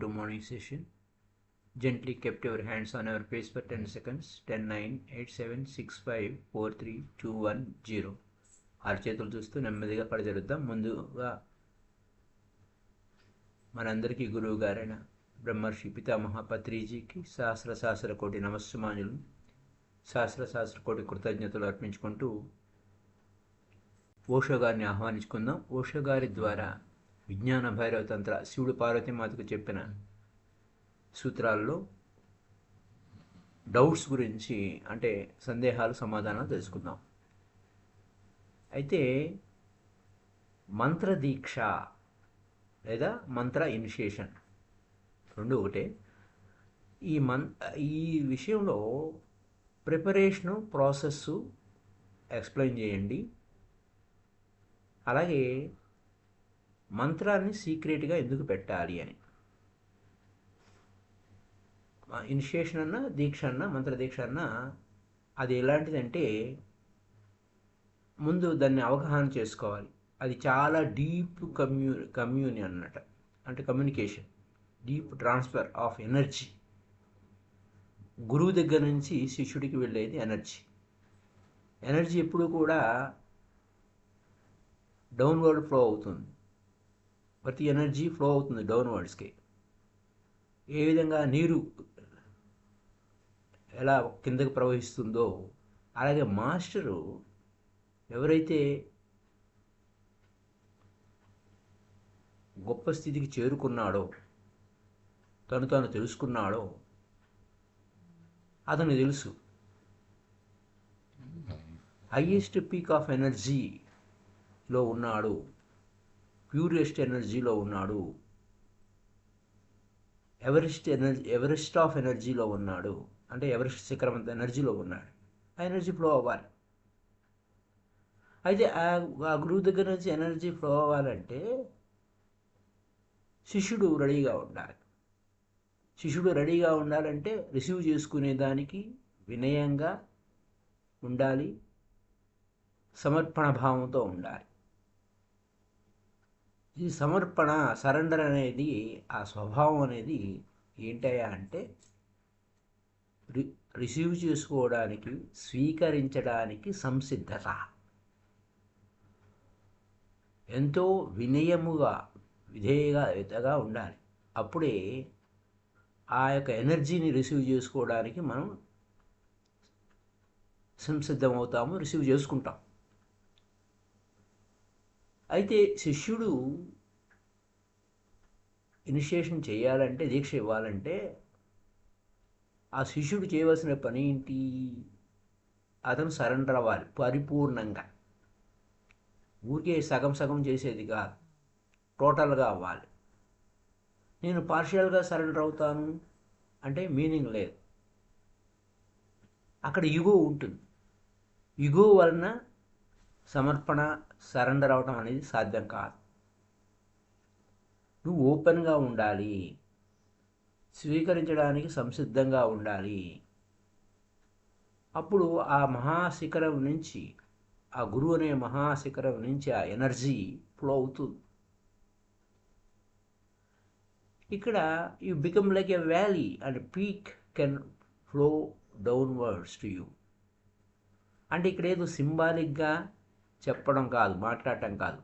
To morning session. Gently kept your hands on our face for 10 seconds. 10, 9, 8, 7, 6, 5, 4, 3, 2, 1, 0. ఆరు చేతులు చూస్తూ నెమ్మదిగా పడజరుద్దాం ముందుగా మనందరికీ గురువు గారైన బ్రహ్మర్షి పితామహ పత్రిజీకి సహస్ర సహస్ర కోటి నమస్సుమానులు సహస్ర సహస్ర కోటి కృతజ్ఞతలు అర్పించుకుంటూ ఓషో గారిని ఆహ్వానించుకుందాం ఓషో గారి ద్వారా విజ్ఞాన భైరవ తంత్ర శివుడు పార్వతీమాతకు చెప్పిన సూత్రాల్లో డౌట్స్ గురించి అంటే సందేహాలు సమాధానాలు తెలుసుకుందాం. అయితే మంత్ర దీక్ష లేదా మంత్ర ఇనిషియేషన్ రెండు ఒకటే. ఈ మన్ ఈ విషయంలో ప్రిపరేషను ప్రాసెస్సు ఎక్స్ప్లెయిన్ చేయండి. అలాగే మంత్రాన్ని సీక్రెట్గా ఎందుకు పెట్టాలి అని. ఇనిషియేషన్ అన్న దీక్ష అన్న మంత్ర దీక్ష అన్న అది ఎలాంటిదంటే ముందు దాన్ని అవగాహన చేసుకోవాలి. అది చాలా డీప్ కమ్యూ కమ్యూని అన్నట అంటే communication. Deep transfer of energy. గురువు దగ్గర నుంచి శిష్యుడికి వెళ్ళేది ఎనర్జీ. ఎనర్జీ ఎప్పుడు కూడా డౌన్వర్డ్ ఫ్లో అవుతుంది. ప్రతి ఎనర్జీ ఫ్లో అవుతుంది డౌన్వర్డ్స్కి. ఏ విధంగా నీరు ఎలా కిందకు ప్రవహిస్తుందో అలాగే మాస్టరు ఎవరైతే గొప్ప స్థితికి చేరుకున్నాడో తను తాను తెలుసుకున్నాడో అతను తెలుసు. హయ్యెస్ట్ పీక్ ఆఫ్ ఎనర్జీలో ఉన్నాడు ప్యూరెస్ట్ ఎనర్జీలో ఉన్నాడు. ఎవరెస్ట్ ఎనర్జీ ఎవరెస్ట్ ఆఫ్ ఎనర్జీలో ఉన్నాడు. అంటే ఎవరెస్ట్ శిఖరం అంత ఎనర్జీలో ఉన్నాడు. ఆ ఎనర్జీ ఫ్లో అవ్వాలి. అయితే ఆ గురువు దగ్గర నుంచి ఎనర్జీ ఫ్లో అవ్వాలంటే శిష్యుడు రెడీగా ఉండాలి. శిష్యుడు రెడీగా ఉండాలంటే రిసీవ్ చేసుకునే దానికి వినయంగా ఉండాలి. సమర్పణ భావంతో ఉండాలి. ఈ సమర్పణ సరెండర్ అనేది ఆ స్వభావం అనేది ఏంటయ్యా అంటే రి రిసీవ్ చేసుకోవడానికి స్వీకరించడానికి సంసిద్ధత. ఎంతో వినయముగా విధేయగా ఉండాలి. అప్పుడే ఆ యొక్క ఎనర్జీని రిసీవ్ చేసుకోవడానికి మనం సంసిద్ధమవుతాము రిసీవ్ చేసుకుంటాం. అయితే శిష్యుడు ఇనిషియేషన్ చేయాలంటే దీక్ష ఇవ్వాలంటే ఆ శిష్యుడు చేయవలసిన పని ఏంటి? అతను సరెండర్ అవ్వాలి పరిపూర్ణంగా. ఊరికే సగం సగం చేసేది కాదు టోటల్గా అవ్వాలి. నేను పార్షియల్గా సరెండర్ అవుతాను అంటే మీనింగ్ లేదు. అక్కడ ఇగో ఉంటుంది. ఇగో వలన సమర్పణ సరెండర్ అవటం అనేది సాధ్యం కాదు. నువ్వు ఓపెన్గా ఉండాలి. స్వీకరించడానికి సంసిద్ధంగా ఉండాలి. అప్పుడు ఆ మహాశిఖరం నుంచి ఆ గురువు అనే మహాశిఖరం నుంచి ఆ ఎనర్జీ ఫ్లో అవుతుంది. ఇక్కడ you become like a valley and peak can flow downwards to you. అంటే ఇక్కడ ఏదో సింబాలిక్గా చెప్పడం కాదు మాట్లాడటం కాదు.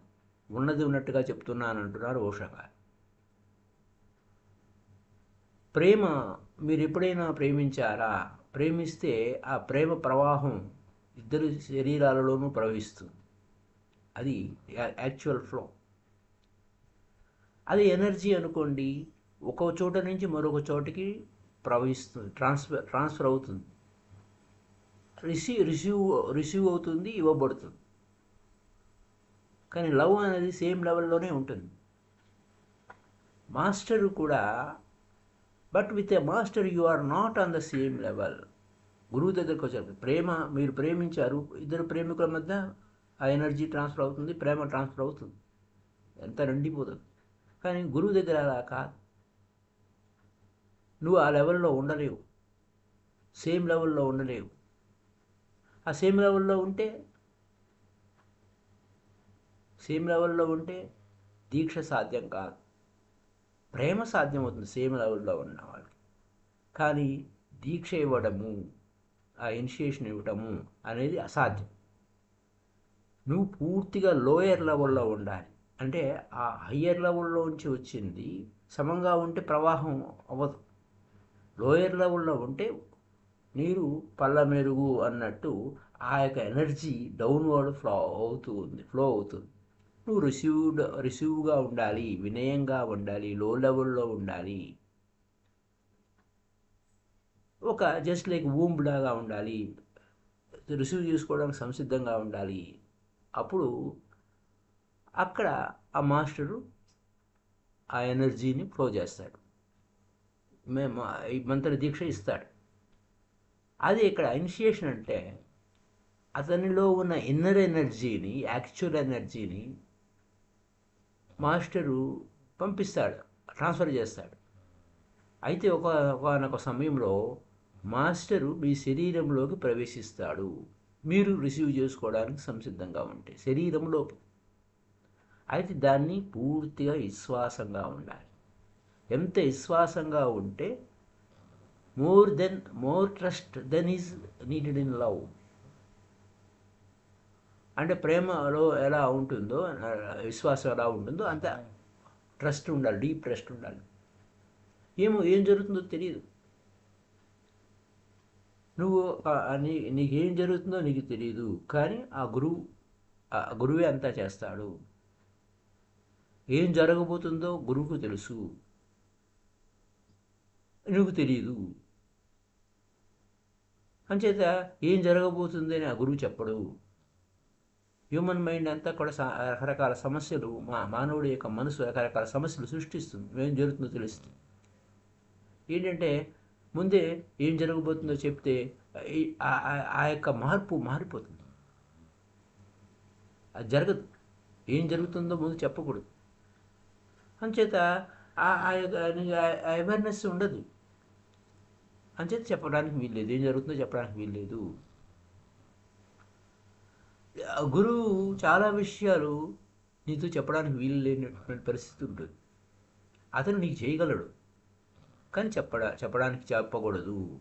ఉన్నది ఉన్నట్టుగా చెప్తున్నాను అంటున్నారు ఓషా గారు ప్రేమ మీరు ఎప్పుడైనా ప్రేమించారా? ప్రేమిస్తే ఆ ప్రేమ ప్రవాహం ఇద్దరు శరీరాలలోనూ ప్రవహిస్తుంది. అది యాక్చువల్ ఫ్లో. అది ఎనర్జీ అనుకోండి ఒక చోట నుంచి మరొక చోటికి ప్రవహిస్తుంది ట్రాన్స్ఫర్ ట్రాన్స్ఫర్ అవుతుంది. రిసీవ్ రిసీవ్ రిసీవ్ అవుతుంది ఇవ్వబడుతుంది. కానీ లవ్ అనేది సేమ్ లెవెల్లోనే ఉంటుంది. మాస్టరు కూడా but with a master you are not on the same level. గురువు దగ్గరకు వచ్చారు. ప్రేమ మీరు ప్రేమించారు. ఇద్దరు ప్రేమికుల మధ్య ఆ ఎనర్జీ ట్రాన్స్ఫర్ అవుతుంది ప్రేమ ట్రాన్స్ఫర్ అవుతుంది. ఎంత నిండిపోతుంది. కానీ గురువు దగ్గర అలా కాదు. నువ్వు ఆ లెవెల్లో ఉండలేవు. సేమ్ లెవెల్లో ఉండలేవు. ఆ సేమ్ లెవెల్లో ఉంటే సేమ్ లెవెల్లో ఉంటే దీక్ష సాధ్యం కాదు. ప్రేమ సాధ్యం అవుతుంది సేమ్ లెవెల్లో ఉన్న వాళ్ళకి. కానీ దీక్ష ఇవ్వడము ఆ ఇనిషియేషన్ ఇవ్వడము అనేది అసాధ్యం. నువ్వు పూర్తిగా లోయర్ లెవెల్లో ఉండాలి. అంటే ఆ హయ్యర్ లెవెల్లోంచి వచ్చింది సమంగా ఉంటే ప్రవాహం అవ్వదు. లోయర్ లెవెల్లో ఉంటే నీరు పళ్ళ మెరుగు అన్నట్టు ఆ యొక్క ఎనర్జీ డౌన్వర్డ్ ఫ్లో అవుతూ ఉంది ఫ్లో అవుతుంది. నువ్వు రిసీవ్ రిసీవ్గా ఉండాలి వినయంగా ఉండాలి లో లెవెల్లో ఉండాలి. ఒక జస్ట్ లైక్ ఊంబ్లాగా ఉండాలి. రిసీవ్ చేసుకోవడానికి సంసిద్ధంగా ఉండాలి. అప్పుడు అక్కడ ఆ మాస్టరు ఆ ఎనర్జీని ఫ్లో చేస్తాడు. మేము ఈ మంత్ర దీక్ష ఇస్తాడు. అది ఇక్కడ ఇనిషియేషన్ అంటే అతనిలో ఉన్న ఇన్నర్ ఎనర్జీని యాక్చువల్ ఎనర్జీని మాస్టరు పంపిస్తాడు ట్రాన్స్ఫర్ చేస్తాడు. అయితే ఒక ఒకనొక సమయంలో మాస్టరు మీ శరీరంలోకి ప్రవేశిస్తాడు. మీరు రిసీవ్ చేసుకోవడానికి సంసిద్ధంగా ఉంటే శరీరంలో. అయితే దాన్ని పూర్తిగా విశ్వాసంగా ఉండాలి. ఎంత విశ్వాసంగా ఉంటే more than more trust than is needed in love. అంటే ప్రేమలో ఎలా ఉంటుందో విశ్వాసం ఎలా ఉంటుందో అంత ట్రస్ట్ ఉండాలి డీప్ ట్రస్ట్ ఉండాలి. ఏమో ఏం జరుగుతుందో తెలియదు నువ్వు నీ నీకేం జరుగుతుందో నీకు తెలియదు కానీ ఆ గురువు ఆ గురువే అంతా చేస్తాడు. ఏం జరగబోతుందో గురువుకు తెలుసు. నువ్వు తెలియదు అంచేత ఏం జరగబోతుంది అని ఆ గురువు చెప్పడు. హ్యూమన్ మైండ్ అంతా కూడా రకరకాల సమస్యలు మా మానవుడి యొక్క మనసు రకరకాల సమస్యలు సృష్టిస్తుంది ఏం జరుగుతుందో తెలుస్తుంది. ఏంటంటే ముందే ఏం జరగబోతుందో చెప్తే ఆ యొక్క మార్పు మారిపోతుంది. అది జరగదు. ఏం జరుగుతుందో ముందు చెప్పకూడదు. అంచేత ఆ యొక్క అవేర్నెస్ ఉండదు. అంచేత చెప్పడానికి వీల్లేదు. ఏం జరుగుతుందో చెప్పడానికి వీల్లేదు. గురువు చాలా విషయాలు నీతో చెప్పడానికి వీలు లేనటువంటి పరిస్థితి ఉంటుంది. అతను నీకు చేయగలడు. కానీ చెప్పడ చెప్పడానికి చెప్పకూడదు.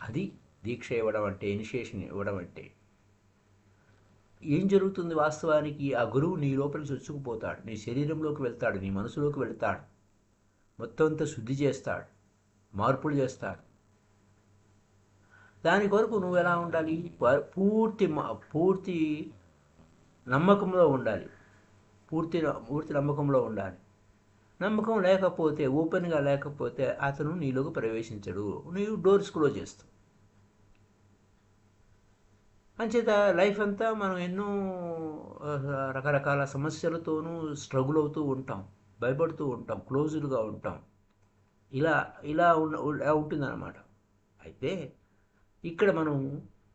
అది దీక్ష ఇవ్వడం అంటే ఇనిషియేషన్ ఇవ్వడం అంటే. ఏం జరుగుతుంది వాస్తవానికి? ఆ గురువు నీ లోపలికి చొచ్చుకుపోతాడు. నీ శరీరంలోకి వెళ్తాడు. నీ మనసులోకి వెళ్తాడు. మొత్తం అంతా శుద్ధి చేస్తాడు. మార్పులు చేస్తాడు. దాని కొరకు నువ్వు ఎలా ఉండాలి? పూర్తి పూర్తి నమ్మకంలో ఉండాలి. పూర్తి పూర్తి నమ్మకంలో ఉండాలి. నమ్మకం లేకపోతే ఓపెన్గా లేకపోతే అతను నీలోకి ప్రవేశించడు. నీవు డోర్స్ క్లోజ్ చేస్తావు. అంచేత లైఫ్ అంతా మనం ఎన్నో రకరకాల సమస్యలతోనూ స్ట్రగుల్ అవుతూ ఉంటాం. భయపడుతూ ఉంటాం. క్లోజ్డ్గా ఉంటాం. ఇలా ఇలా ఉంటుందన్నమాట. అయితే ఇక్కడ మనం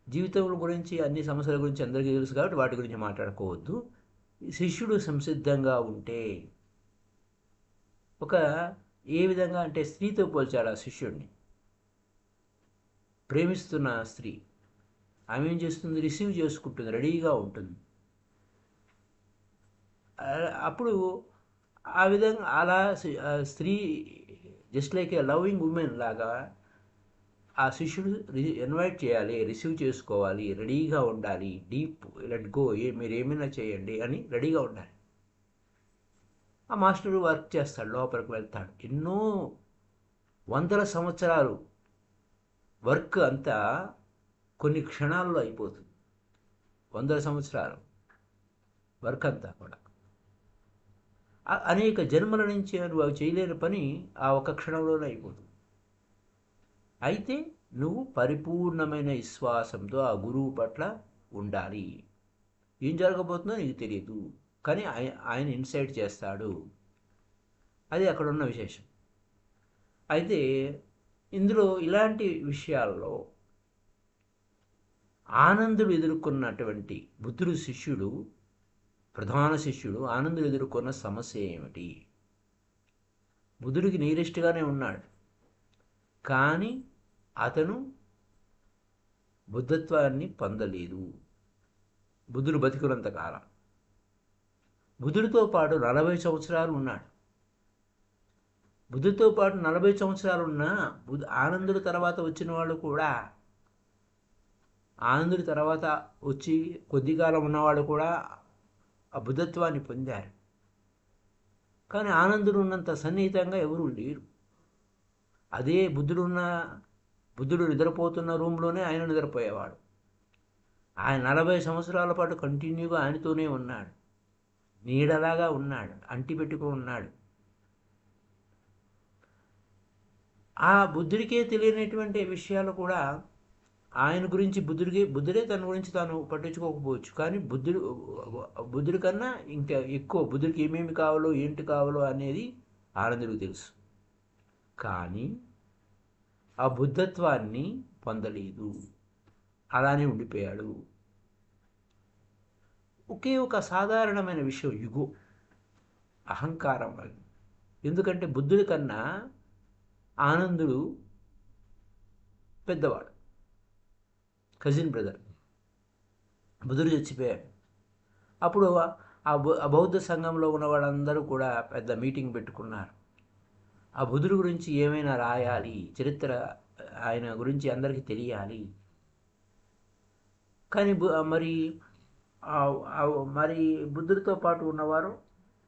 జీవితం గురించి అన్ని సమస్యల గురించి అందరికీ తెలుసు కాబట్టి వాటి గురించి మాట్లాడుకోవద్దు. శిష్యుడు సంసిద్ధంగా ఉంటే ఒక ఏ విధంగా అంటే స్త్రీతో పోల్చాడు ఆ శిష్యుడిని. ప్రేమిస్తున్న స్త్రీ ఆమె ఏం చేస్తుంది? రిసీవ్ చేసుకుంటుంది రెడీగా ఉంటుంది. అప్పుడు ఆ విధంగా అలా స్త్రీ just like a loving woman లాగా ఆ శిష్యుడు ఇన్వైట్ చేయాలి రిసీవ్ చేసుకోవాలి రెడీగా ఉండాలి డీప్ లెట్ గో ఏ మీరు ఏమైనా చేయండి అని రెడీగా ఉండాలి. ఆ మాస్టర్ వర్క్ చేస్తాడు లోపలికి వెళ్తాడు. ఎన్నో వందల సంవత్సరాలు వర్క్ అంతా కొన్ని క్షణాల్లో అయిపోతుంది. వందల సంవత్సరాలు వర్క్ అంతా కూడా. అనేక జన్మల నుంచి అవి చేయలేని పని ఆ ఒక క్షణంలోనే అయిపోతుంది. అయితే నువ్వు పరిపూర్ణమైన విశ్వాసంతో ఆ గురువు పట్ల ఉండాలి. ఏం జరగబోతుందో నీకు తెలియదు. కానీ ఆయన ఇన్సైట్ చేస్తాడు. అది అక్కడ ఉన్న విశేషం. అయితే ఇందులో ఇలాంటి విషయాల్లో ఆనందుడు ఎదుర్కొన్నటువంటి బుద్ధుడు శిష్యుడు ప్రధాన శిష్యుడు ఆనందుడు ఎదుర్కొన్న సమస్య ఏమిటి? బుద్ధుడికి నీరెస్ట్గానే ఉన్నాడు. కానీ అతను బుద్ధత్వాన్ని పొందలేదు. బుద్ధుడు బతికున్నంత కాలం బుద్ధుడితో పాటు నలభై సంవత్సరాలు ఉన్నాడు. బుద్ధుడితో పాటు నలభై సంవత్సరాలు ఉన్న బుద్ధ ఆనందుడి తర్వాత వచ్చిన వాళ్ళు కూడా ఆనందుడి తర్వాత వచ్చి కొద్ది కాలం ఉన్నవాళ్ళు కూడా ఆ బుద్ధత్వాన్ని పొందారు. కానీ ఆనందుడు ఉన్నంత సన్నిహితంగా ఎవరూ లేరు. అదే బుద్ధుడు ఉన్న బుద్ధుడు నిద్రపోతున్న రూమ్లోనే ఆయన నిద్రపోయేవాడు. ఆయన నలభై సంవత్సరాల పాటు కంటిన్యూగా ఆయనతోనే ఉన్నాడు. నీడలాగా ఉన్నాడు అంటి పెట్టుకో ఉన్నాడు. ఆ బుద్ధుడికే తెలియనటువంటి విషయాలు కూడా ఆయన గురించి బుద్ధుడికి బుద్ధుడే తన గురించి తాను పట్టించుకోకపోవచ్చు. కానీ బుద్ధుడు బుద్ధుడి కన్నా ఇంకా ఎక్కువ బుద్ధుడికి ఏమేమి కావాలో ఏంటి కావాలో అనేది ఆనందుడికి తెలుసు. కానీ ఆ బుద్ధత్వాన్ని పొందలేదు. అలానే ఉండిపోయాడు. ఒకే ఒక సాధారణమైన విషయం యుగో అహంకారం ఎందుకంటే బుద్ధుడి కన్నా ఆనందుడు పెద్దవాడు కజిన్ బ్రదర్ బుద్ధుడు చచ్చిపోయాడు. అప్పుడు ఆ బౌద్ధ సంఘంలో ఉన్న వాళ్ళందరూ కూడా పెద్ద మీటింగ్ పెట్టుకున్నారు. ఆ బుద్ధుడి గురించి ఏమైనా రాయాలి? చరిత్ర ఆయన గురించి అందరికీ తెలియాలి. కానీ మరి మరి బుద్ధుడితో పాటు ఉన్నవారు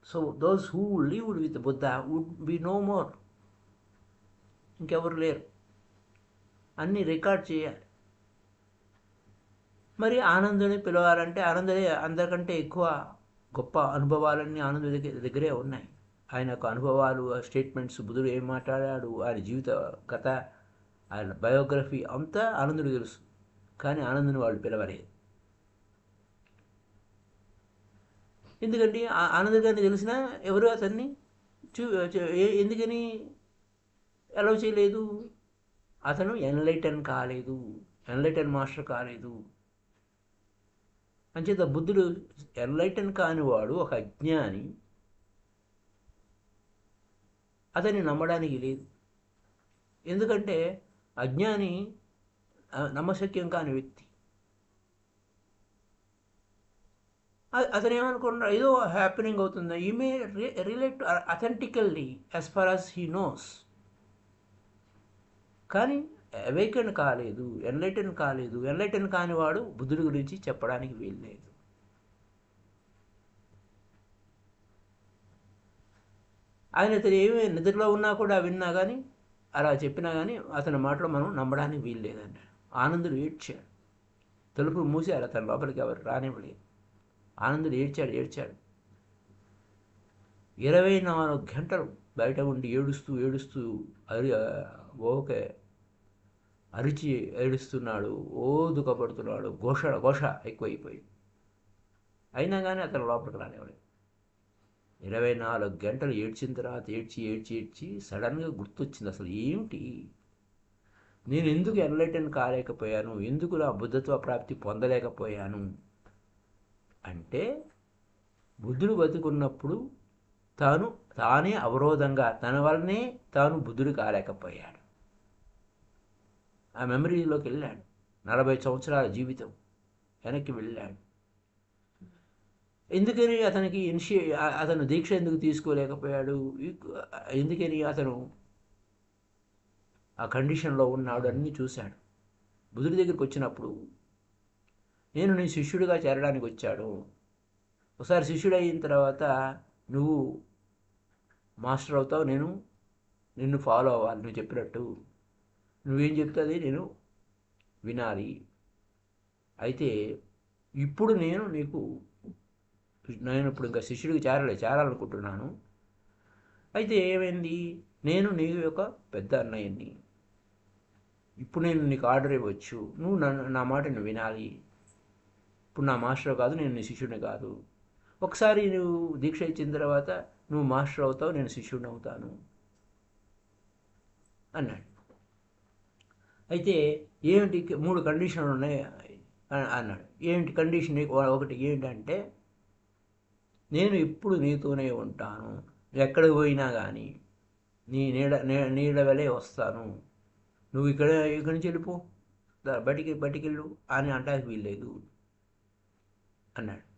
so those who lived with Buddha would be no more ఇంకెవరు లేరు. అన్నీ రికార్డ్ చేయాలి. మరి ఆనందుని పిలవాలంటే ఆనందుడే అందరికంటే ఎక్కువ గొప్ప అనుభవాలన్నీ ఆనంద దగ్గరే ఉన్నాయి. ఆయన యొక్క అనుభవాలు స్టేట్మెంట్స్ బుధుడు ఏం మాట్లాడాడు ఆయన జీవిత కథ ఆయన బయోగ్రఫీ అంతా ఆనందుడు తెలుసు. కానీ ఆనందుని వాళ్ళు పిలవలేదు. ఎందుకంటే ఆనంద్ గారిని తెలిసినా ఎవరు అతన్ని? చూ ఎందుకని అలౌ చేయలేదు? అతను ఎన్లైటన్ కాలేదు ఎన్లైటన్ మాస్టర్ కాలేదు. అంచేత బుద్ధుడు ఎన్లైటన్ కానివాడు ఒక అజ్ఞాని అతన్ని నమ్మడానికి లేదు. ఎందుకంటే అజ్ఞాని నమ్మశక్యం కాని వ్యక్తి. అతను ఏమనుకుంటున్నాడు ఏదో హ్యాపెనింగ్ అవుతుంది. ఈ may relate authentically as far as he knows కానీ అవేకన్ కాలేదు ఎన్లైటన్ కాలేదు. ఎన్లైటన్ కానివాడు బుద్ధుడి గురించి చెప్పడానికి వీల్లేదు. ఆయన అతను ఏమి నిద్రలో ఉన్నా కూడా విన్నా కానీ అలా చెప్పినా కానీ అతని మాటలు మనం నమ్మడానికి వీలు లేదండి ఆనందుడు ఏడ్చాడు. తలుపులు మూసారు అతని లోపలికి ఎవరు రానివ్వలేదు. ఆనందుడు ఏడ్చాడు ఏడ్చాడు. ఇరవై నాలుగు గంటలు బయట ఉండి ఏడుస్తూ ఏడుస్తూ అరి ఓకే అరిచి ఏడుస్తున్నాడు ఓ దుఃఖపడుతున్నాడు ఘోష ఘోష ఎక్కువైపోయి అయినా కానీ అతను లోపలికి రానివ్వలేదు. ఇరవై నాలుగు గంటలు ఏడ్చిన తర్వాత ఏడ్చి ఏడ్చి ఏడ్చి సడన్గా గుర్తొచ్చింది అసలు ఏమిటి? నేను ఎందుకు ఎన్లైటన్ కాలేకపోయాను? ఎందుకు నా బుద్ధత్వ ప్రాప్తి పొందలేకపోయాను? అంటే బుద్ధుడు బతుకున్నప్పుడు తాను తానే అవరోధంగా తన వల్లనే తాను బుద్ధుడు కాలేకపోయాడు. ఆ మెమరీలోకి వెళ్ళాడు. నలభై సంవత్సరాల జీవితం వెనక్కి వెళ్ళాడు. ఎందుకని అతనికి ఇనిషి అతను దీక్ష ఎందుకు తీసుకోలేకపోయాడు? ఎందుకని అతను ఆ కండిషన్లో ఉన్నాడు అన్నీ చూశాడు. బుధుడి దగ్గరికి వచ్చినప్పుడు నేను నీ శిష్యుడిగా చేరడానికి వచ్చాడు ఒకసారి శిష్యుడు అయిన తర్వాత నువ్వు మాస్టర్ అవుతావు నేను నిన్ను ఫాలో అవ్వాలి నువ్వు చెప్పినట్టు. నువ్వేం చెప్తుంది? నేను వినాలి. అయితే ఇప్పుడు నేను నీకు నేను ఇప్పుడు ఇంకా శిష్యుడికి చేరలే చేరాలనుకుంటున్నాను. అయితే ఏమైంది? నేను నీ యొక్క పెద్ద అన్నయ్యని. ఇప్పుడు నేను నీకు ఆర్డర్ ఇవ్వచ్చు. నువ్వు నన్ను నా మాటను వినాలి. ఇప్పుడు నా మాస్టర్ కాదు నేను నీ శిష్యుడిని కాదు. ఒకసారి నువ్వు దీక్ష ఇచ్చిన తర్వాత నువ్వు మాస్టర్ అవుతావు నేను శిష్యుడిని అవుతాను అన్నాడు. అయితే ఏమిటి? మూడు కండిషన్లు ఉన్నాయి అన్నాడు. ఏమిటి కండిషన్ ఒకటి ఏంటంటే నేను ఇప్పుడు నీతోనే ఉంటాను. ఎక్కడికి పోయినా కానీ నీ నీడ నీడ వెలే వస్తాను. నువ్వు ఇక్కడ ఇక్కడి నుంచి వెళ్ళిపో. బయటికి బయటికెళ్ళు అని అంటానికి వీల్లేదు అన్నాడు.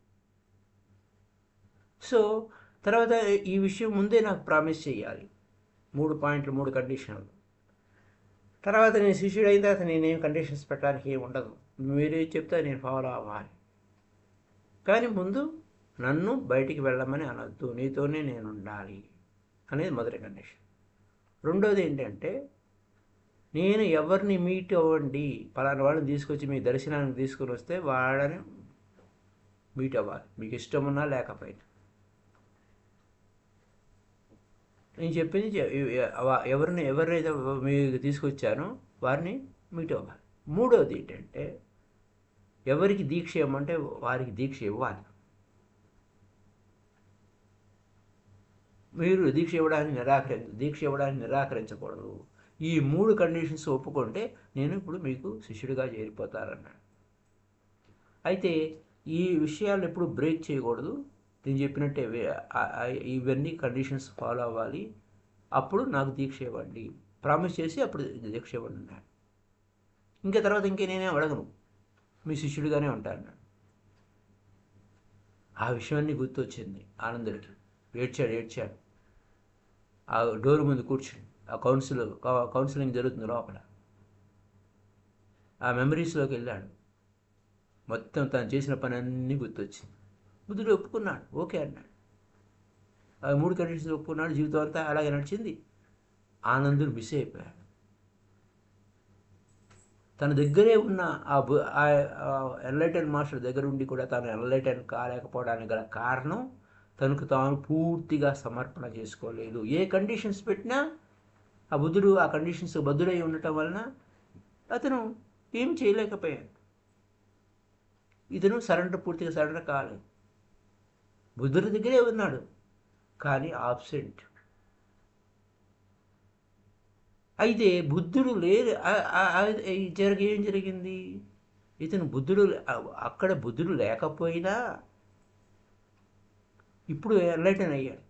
సో తర్వాత ఈ విషయం ముందే నాకు ప్రామిస్ చేయాలి. మూడు పాయింట్లు మూడు కండిషన్లు. తర్వాత నేను శిష్యుడు అయిన తర్వాత నేనేం కండిషన్స్ పెట్టడానికి ఏమి ఉండదు. మీరే చెప్తే నేను ఫాలో అవ్వాలి. కానీ ముందు నన్ను బయటికి వెళ్ళమని అనొద్దు నీతోనే నేను ఉండాలి అనేది మొదటి కండిషన్. రెండోది ఏంటంటే నేను ఎవరిని మీట్ అవ్వండి పలానా వాళ్ళని తీసుకొచ్చి మీ దర్శనానికి తీసుకొని వస్తే వాళ్ళని మీట్ అవ్వాలి. మీకు ఇష్టం ఉన్నా లేకపోయినా. నేను చెప్పింది ఎవరిని ఎవరైతే మీకు తీసుకొచ్చానో వారిని మీట్ అవ్వాలి. మూడవది ఏంటంటే ఎవరికి దీక్ష ఇవ్వమంటే వారికి దీక్ష ఇవ్వాలి. మీరు దీక్ష ఇవ్వడానికి నిరాకరించ దీక్ష ఇవ్వడానికి నిరాకరించకూడదు. ఈ మూడు కండిషన్స్ ఒప్పుకుంటే నేను ఇప్పుడు మీకు శిష్యుడిగా చేరిపోతారన్నాడు అయితే ఈ విషయాలు ఎప్పుడు బ్రేక్ చేయకూడదు. నేను చెప్పినట్టే ఇవన్నీ కండిషన్స్ ఫాలో అవ్వాలి. అప్పుడు నాకు దీక్ష ఇవ్వండి. ప్రామిస్ చేసి అప్పుడు దీక్ష ఇవ్వండి అన్నాడు. ఇంకా తర్వాత ఇంకే నేనే అడగను. మీ శిష్యుడిగానే ఉంటాను ఆ విషయాన్ని గుర్తొచ్చింది ఆనందుడికి. ఏడ్చాడు ఏడ్చాడు. ఆ డోర్ ముందు కూర్చుని ఆ కౌన్సిల్ కౌన్సిలింగ్ జరుగుతుంది లోపల. ఆ మెమరీస్లోకి వెళ్ళాడు. మొత్తం తను చేసిన పని అన్నీ గుర్తొచ్చింది. బుద్ధుడు ఒప్పుకున్నాడు ఓకే అన్నాడు. ఆ మూడు కండిషన్స్ ఒప్పుకున్నాడు జీవితం అంతా అలాగే నడిచింది. ఆనందుడు మిస్ అయిపోయాడు. తన దగ్గరే ఉన్న ఆ బు- ఆ ఎన్లైటన్ మాస్టర్ దగ్గర ఉండి కూడా తాను ఎన్లైటన్ కాలేకపోవడానికి గల కారణం తనకు తాను పూర్తిగా సమర్పణ చేసుకోలేదు. ఏ కండిషన్స్ పెట్టినా ఆ బుద్ధుడు ఆ కండిషన్స్ బద్దుడై ఉండటం వలన అతను ఏం చేయలేకపోయాడు. ఇతను సరెండర్ పూర్తిగా సరెండర్ కాలేదు. బుద్ధుడి దగ్గరే ఉన్నాడు కానీ ఆబ్సెంట్ అయితే బుద్ధుడు లేరు. జరిగి ఏం జరిగింది? ఇతను బుద్ధుడు అక్కడ బుద్ధుడు లేకపోయినా ఇప్పుడు ఎన్లైటన్ అయ్యాడు.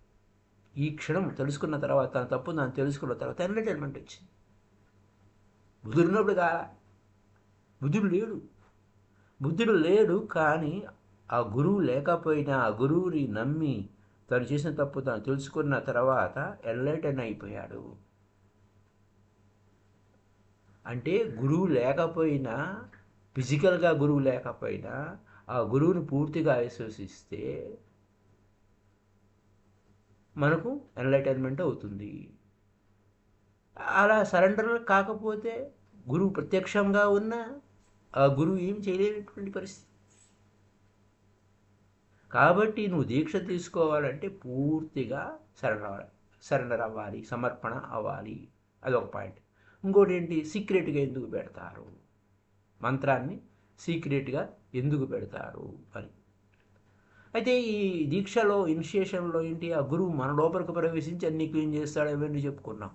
ఈ క్షణం తెలుసుకున్న తర్వాత తన తప్పు నన్ను తెలుసుకున్న తర్వాత ఎన్లైటన్మెంట్ వచ్చింది. బుధుడున్నప్పుడు బుద్ధుడు లేడు. బుద్ధుడు లేడు కానీ ఆ గురువు లేకపోయినా ఆ గురువుని నమ్మి తను చేసిన తప్పు తను తెలుసుకున్న తర్వాత ఎన్లైటన్ అయిపోయాడు. అంటే గురువు లేకపోయినా ఫిజికల్గా గురువు లేకపోయినా ఆ గురువుని పూర్తిగా విశ్వసిస్తే మనకు ఎన్లైటైన్మెంట్ అవుతుంది. అలా సరెండర్ కాకపోతే గురువు ప్రత్యక్షంగా ఉన్న ఆ గురువు ఏం చేయలేనటువంటి పరిస్థితి. కాబట్టి నువ్వు దీక్ష తీసుకోవాలంటే పూర్తిగా సరెండర్ అవ్వాలి. సరెండర్ అవ్వాలి సమర్పణ అవ్వాలి. అదొక పాయింట్ ఇంకోటి ఏంటి సీక్రెట్గా ఎందుకు పెడతారు? మంత్రాన్ని సీక్రెట్గా ఎందుకు పెడతారు? అని. అయితే ఈ దీక్షలో ఇనిషియేషన్లో ఏంటి? ఆ గురువు మన లోపలికి ప్రవేశించి అన్ని క్లీన్ చేస్తాడు అవన్నీ చెప్పుకున్నాం.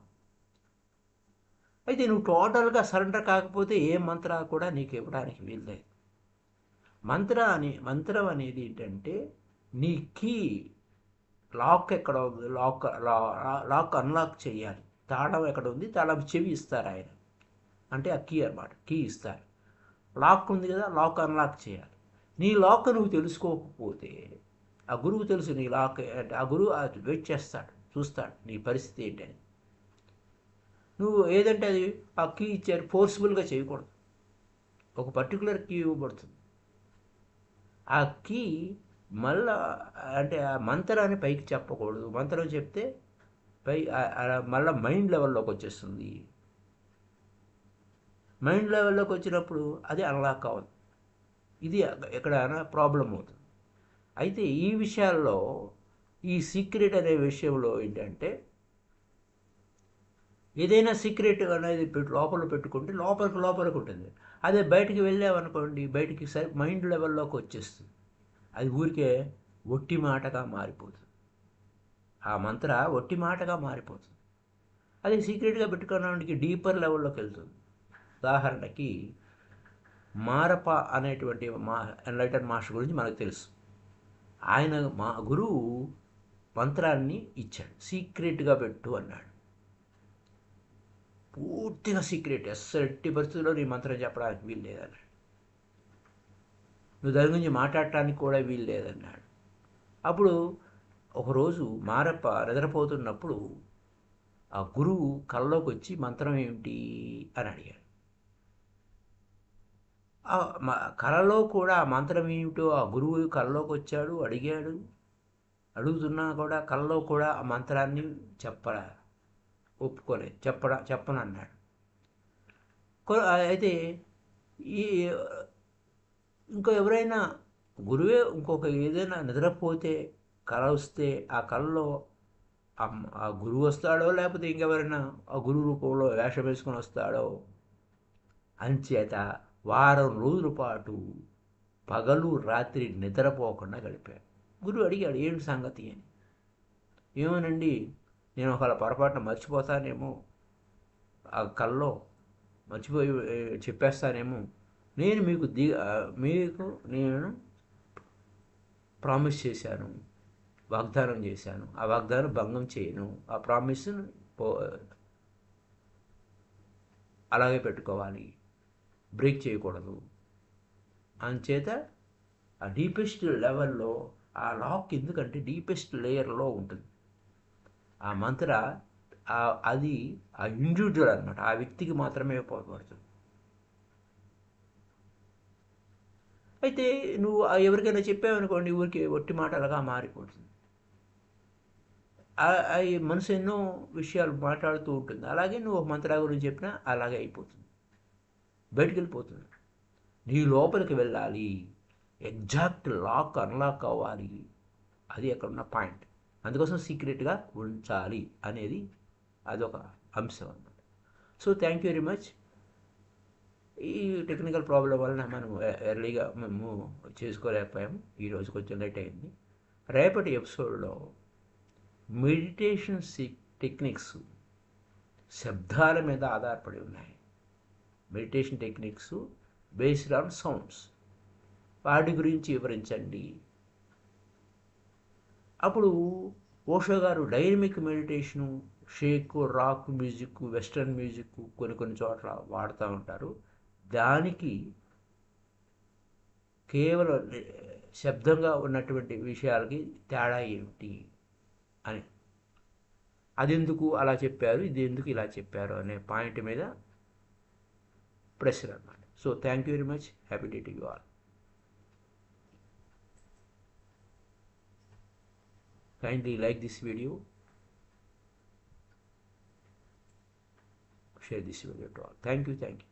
అయితే నువ్వు టోటల్గా సరెండర్ కాకపోతే ఏ మంత్ర కూడా నీకు ఇవ్వడానికి వీల్లేదు. మంత్ర అని మంత్రం అనేది ఏంటంటే నీ కీ లాక్ ఎక్కడ ఉంది? లాక్ లా- లాక్ అన్లాక్ చేయాలి. తాళం ఎక్కడ ఉంది? తాళం చెవి ఇస్తారు ఆయన. అంటే ఆ కీ అనమాట కీ ఇస్తారు. లాక్ ఉంది కదా లాక్ అన్లాక్ చేయాలి. నీ లాక్ నువ్వు తెలుసుకోకపోతే ఆ గురువు తెలుసు నీ లాక్ అంటే ఆ గురువు అది వెయిట్ చేస్తాడు చూస్తాడు నీ పరిస్థితి ఏంటని. నువ్వు ఏదంటే అది ఆ కీ ఇచ్చారు ఫోర్స్ఫుల్గా చేయకూడదు. ఒక పర్టికులర్ కీ ఇవ్వబడుతుంది. ఆ కీ మళ్ళా అంటే ఆ మంత్రాన్ని పైకి చెప్పకూడదు. మంత్రం చెప్తే పై మళ్ళీ మళ్ళా మైండ్ లెవెల్లోకి వచ్చేస్తుంది. మైండ్ లెవెల్లోకి వచ్చినప్పుడు అది అన్లాక్ అవ్వదు. ఇది ఎక్కడైనా ప్రాబ్లం అవుతుంది. అయితే ఈ విషయాల్లో ఈ సీక్రెట్ అనే విషయంలో ఏంటంటే ఏదైనా సీక్రెట్ అనేది పెట్టు లోపల పెట్టుకుంటే లోపలికి లోపలికి ఉంటుంది. అదే బయటికి వెళ్ళామనుకోండి బయటికి సరి మైండ్ లెవెల్లోకి వచ్చేస్తుంది. అది ఊరికే ఒట్టి మాటగా మారిపోతుంది. ఆ మంత్ర ఒట్టి మాటగా మారిపోతుంది. అది సీక్రెట్గా పెట్టుకున్నవాడికి డీపర్ లెవెల్లోకి వెళ్తుంది. ఉదాహరణకి మారప అనేటువంటి మా ఎన్లైటన్ మాస్టర్ గురించి మనకు తెలుసు. ఆయన మా గురువు మంత్రాన్ని ఇచ్చాడు. సీక్రెట్గా పెట్టు అన్నాడు. పూర్తిగా సీక్రెట్. అస్సలు ఎట్టి పరిస్థితుల్లో నీ మంత్రం చెప్పడానికి వీలు లేదన్నాడు. నువ్వు దాని గురించి మాట్లాడటానికి కూడా వీలు లేదన్నాడు. అప్పుడు ఒకరోజు మారప్ప నిద్రపోతున్నప్పుడు ఆ గురువు కళ్ళలోకి వచ్చి మంత్రం ఏమిటి? అని అడిగాడు. ఆ కలలో కూడా ఆ మంత్రం ఏమిటో ఆ గురువు కళలోకి వచ్చాడు అడిగాడు. అడుగుతున్నా కూడా కళలో కూడా ఆ మంత్రాన్ని చెప్పరా ఒప్పుకోలే చెప్పడా చెప్పనన్నాడు. అయితే ఈ ఇంకో ఎవరైనా గురువే ఇంకొక ఏదైనా నిద్రపోతే కళ వస్తే ఆ కళలో ఆ గురువు వస్తాడో లేకపోతే ఇంకెవరైనా ఆ గురువు రూపంలో వేషం వేసుకొని వస్తాడో అంచేత వారం రోజుల పాటు పగలు రాత్రి నిద్రపోకుండా గడిపాడు. గురువు అడిగాడు ఏంటి సంగతి? అని. ఏమోనండి నేను ఒకవేళ పొరపాటున మర్చిపోతానేమో ఆ కల్లో మర్చిపోయి చెప్పేస్తానేమో నేను మీకు ది మీకు నేను ప్రామిస్ చేశాను వాగ్దానం చేశాను. ఆ వాగ్దానం భంగం చేయను. ఆ ప్రామిస్ను పో అలాగే పెట్టుకోవాలి. బ్రేక్ చేయకూడదు. అంచేత ఆ డీపెస్ట్ లెవెల్లో ఆ లాక్ ఎందుకంటే డీపెస్ట్ లేయర్లో ఉంటుంది. ఆ మంత్ర అది ఆ ఇండివిజువల్ అనమాట ఆ వ్యక్తికి మాత్రమే ఉపయోగపడుతుంది. అయితే నువ్వు ఎవరికైనా చెప్పావనుకోండి ఊరికి ఒట్టి మాటలుగా మారిపోతుంది. మనసు ఎన్నో విషయాలు మాట్లాడుతూ ఉంటుంది. అలాగే నువ్వు మంత్ర మంత్రా గురించి చెప్పినా అలాగే అయిపోతుంది. బయటికి వెళ్ళిపోతుంది నీ లోపలికి వెళ్ళాలి. ఎగ్జాక్ట్ లాక్ అన్లాక్ అవ్వాలి. అది అక్కడ ఉన్న పాయింట్ అందుకోసం సీక్రెట్గా ఉంచాలి అనేది అదొక అంశం అన్నమాట. So thank you very much ఈ టెక్నికల్ ప్రాబ్లం వలన మనం ఎర్లీగా మేము చేసుకోలేకపోయాము. ఈరోజు కొంచెం లేట్ అయింది. రేపటి ఎపిసోడ్లో మెడిటేషన్ టెక్నిక్స్ శబ్దాల మీద ఆధారపడి ఉన్నాయి. Meditation techniques based on sounds. వాటి గురించి వివరించండి. అప్పుడు ఓషో గారు dynamic meditation shake rock music western music కొన్ని కొన్ని చోట్ల వాడుతూ ఉంటారు. దానికి కేవలం శబ్దంగా ఉన్నటువంటి విషయాలకి తేడా ఏమిటి అని. అది ఎందుకు అలా చెప్పారు ఇది ఎందుకు ఇలా చెప్పారు అనే పాయింట్ మీద pressure or not. So thank you very much. Happy day to you all. Kindly like this video. Share this video to all. Thank you. Thank you.